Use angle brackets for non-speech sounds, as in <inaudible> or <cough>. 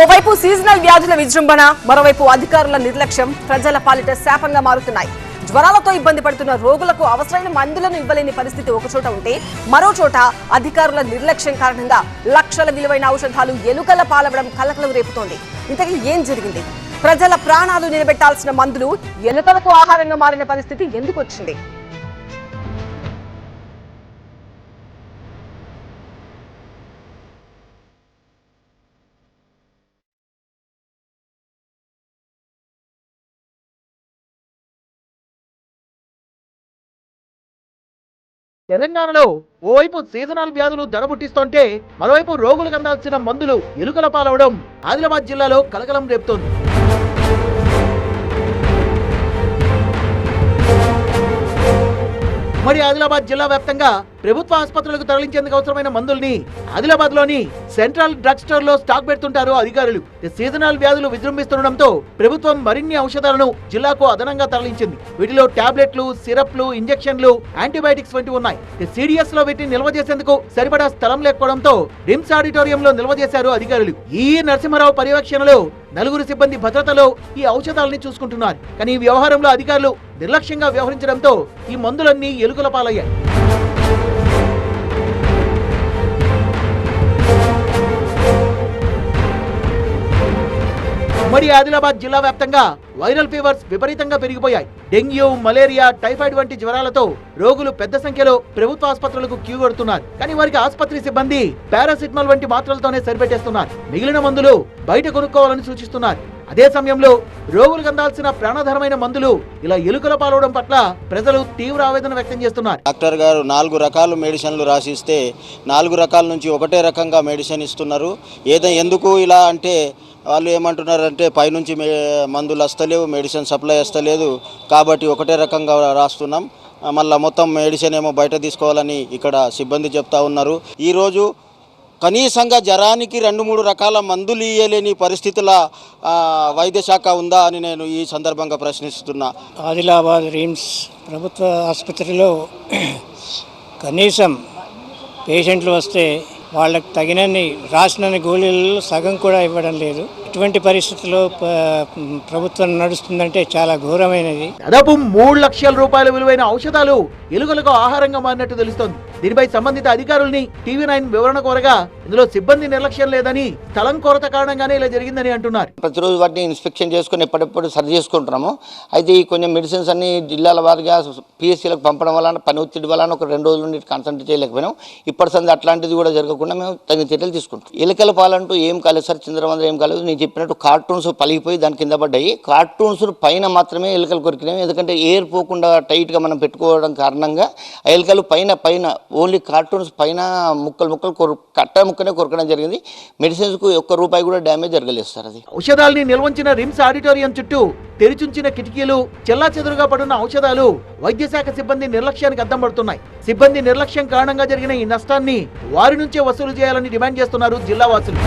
ఓవైపు సీజనల్ వ్యాధుల విజృంభణ మరోవైపు అధికారుల నిర్లక్ష్యం ప్రజల పాలిట శాపంగా మారుతున్నాయి. జ్వరాలతో ఇబ్బంది పడుతున్న రోగులకు అవసరమైన మందులను ఇవ్వలేని పరిస్థితి ఒకచోట ఉంటే మరో చోట అధికారుల నిర్లక్ష్యం కారణంగా లక్షల విలువైన ఔషధాలు ఎలుకల పాలవడం కలకలం రేపుతోంది. ఇంతకీ ఏం జరిగింది? ప్రజల ప్రాణాలు నిలబెట్టాల్సిన మందులు ఎలుకలకు ఆహారంగా మారిన పరిస్థితి ఎందుకు వచ్చింది? తెలంగాణలో ఓవైపు సీజనల్ వ్యాధులు దడబుట్టిస్తుంటే మరోవైపు రోగులకు అందాల్సిన మందులు ఎలుకల పాలవడం ఆదిలాబాద్ జిల్లాలో కలకలం రేపుతోంది. మరి ఆదిలాబాద్ జిల్లా వ్యాప్తంగా ప్రభుత్వ ఆసుపత్రులకు తరలించేందుకు అవసరమైన మందుల్ని ఆదిలాబాద్లోని సెంట్రల్ డ్రగ్ స్టోర్లో స్టాక్ పెడుతుంటారు అధికారులు. సీజనల్ వ్యాధులు విజృంభిస్తుండటంతో ప్రభుత్వం మరిన్ని ఔషధాలను జిల్లాకు అదనంగా తరలించింది. వీటిలో టాబ్లెట్లు సిరప్లు ఇంజెక్షన్లు యాంటీబయాటిక్స్ వంటివి ఉన్నాయి. సిడిఎస్లో వీటిని నిల్వ చేసేందుకు సరిపడా స్థలం లేకపోవడంతో రిమ్స్ ఆడిటోరియంలో నిల్వ చేశారు అధికారులు. ఈ నరసింహారావు పర్యవేక్షణలో నలుగురు సిబ్బంది భద్రతలో ఈ ఔషధాలని చూసుకుంటున్నారు. కానీ ఈ వ్యవహారంలో అధికారులు నిర్లక్ష్యంగా వ్యవహరించడంతో ఈ మందులన్నీ ఎలుకల పాలయ్యాయి. ఉమ్మడి ఆదిలాబాద్ జిల్లా వ్యాప్తంగా వైరల్ ఫీవర్స్ విపరీతంగా పెరిగిపోయాయి. డెంగ్యూ మలేరియా టైఫాయిడ్ వంటి జ్వరాలతో రోగులు పెద్ద సంఖ్యలో ప్రభుత్వ ఆసుపత్రులకు క్యూ కడుతున్నారు. కానీ వారికి ఆసుపత్రి సిబ్బంది పారాసిటమాల్ వంటి మాత్రలతోనే సరిపెట్టేస్తున్నారు. మిగిలిన మందులు బయట కొనుక్కోవాలని సూచిస్తున్నారు. అదే సమయంలో రోగులకు అందాల్సిన ప్రాణధరమైన మందులు ఇలా ఎలుకల పాలవడం పట్ల ప్రజలు తీవ్ర ఆవేదన వ్యక్తం చేస్తున్నారు. డాక్టర్ గారు నాలుగు రకాల మెడిసిన్లు రాసిస్తే నాలుగు రకాల నుంచి ఒకటే రకంగా మెడిసిన్ ఇస్తున్నారు. ఏదో ఎందుకు ఇలా అంటే వాళ్ళు ఏమంటున్నారంటే పైనుంచి మే- మందులు వస్తలేవు మెడిసిన్ సప్లై వస్తలేదు. కాబట్టి ఒకటే రకంగా రాస్తున్నాం. మళ్ళీ మొత్తం మెడిసిన్ ఏమో బయట తీసుకోవాలని ఇక్కడ సిబ్బంది చెప్తా ఉన్నారు. ఈరోజు కనీసంగా జ్వరానికి రెండు మూడు రకాల మందులు ఇయ్యలేని పరిస్థితుల వైద్యశాఖ వైద్య శాఖ ఉందా అని నేను ఈ సందర్భంగా ప్రశ్నిస్తున్నా. ఆదిలాబాద్ రిమ్స్ ప్రభుత్వ ఆసుపత్రిలో <clears throat> కనీసం పేషెంట్లు వస్తే వాళ్ళకు తగినన్ని రాసినన్ని గోళీలలో సగం కూడా ఇవ్వడం లేదు. ఇటువంటి పరిస్థితుల్లో ప్రభుత్వం నడుస్తుందంటే చాలా ఘోరమైనది. దాదాపు మూడు లక్షల రూపాయల విలువైన ఔషధాలు ఎలుకలకు ఆహారంగా మారినట్టు తెలుస్తోంది. దీనిపై సంబంధిత అధికారుల్ని టీవీ నైన్ వివరణ కోరగా ఇందులో సిబ్బంది నిర్లక్ష్యం లేదని స్థలం కొరత కారణంగానే ఇలా జరిగిందని అంటున్నారు. ప్రతిరోజు వాటిని ఇన్స్పెక్షన్ చేసుకుని ఎప్పటిప్పుడు సరి చేసుకుంటున్నాము. అయితే ఈ కొంచెం మెడిసిన్స్ అన్ని జిల్లాల వారిగా పిఎస్సీలకు పంపడం వలన పని ఒత్తిడి వలన ఒక రెండు రోజుల నుండి కాన్సన్ట్రేట్ చేయలేకపోయినాం. ఇప్పటి సంది అట్లాంటిది కూడా జరగకుండా మేము తగిన చర్యలు తీసుకుంటాం ఎలుకల పాలంటూ ఏం కాలేదు సార్ చంద్రమందరం ఏం కాలేదు. నేను చెప్పినట్టు కార్టూన్స్ పలిగిపోయి దాని కింద పడ్డాయి. కార్టూన్స్ పైన మాత్రమే ఎలుకలు కొరికినాయి. ఎందుకంటే ఎయిర్ పోకుండా టైట్గా మనం పెట్టుకోవడం కారణంగా ఎలుకలు పైన పైన ఓన్లీ కార్టూన్స్ పైన ముక్కలు ముక్కలు కొరు కట్ట ముక్కనే కొరకడం జరిగింది. మెడిసిన్స్కు ఒక్క రూపాయి కూడా డ్యామేజ్ జరగలేదు సార్ అది. ఔషధాల్ని నిల్వంచిన రిమ్స్ ఆడిటోరియం చుట్టూ తెరిచుంచిన కిటికీలు చెల్లా చెదురుగా పడున్న ఔషధాలు వైద్య శాఖ సిబ్బంది నిర్లక్ష్యానికి అద్దం పడుతున్నాయి సిబ్బంది నిర్లక్ష్యం కారణంగా జరిగిన ఈ నష్టాన్ని వారి నుంచే వసూలు చేయాలని డిమాండ్ చేస్తున్నారు జిల్లా వాసులు.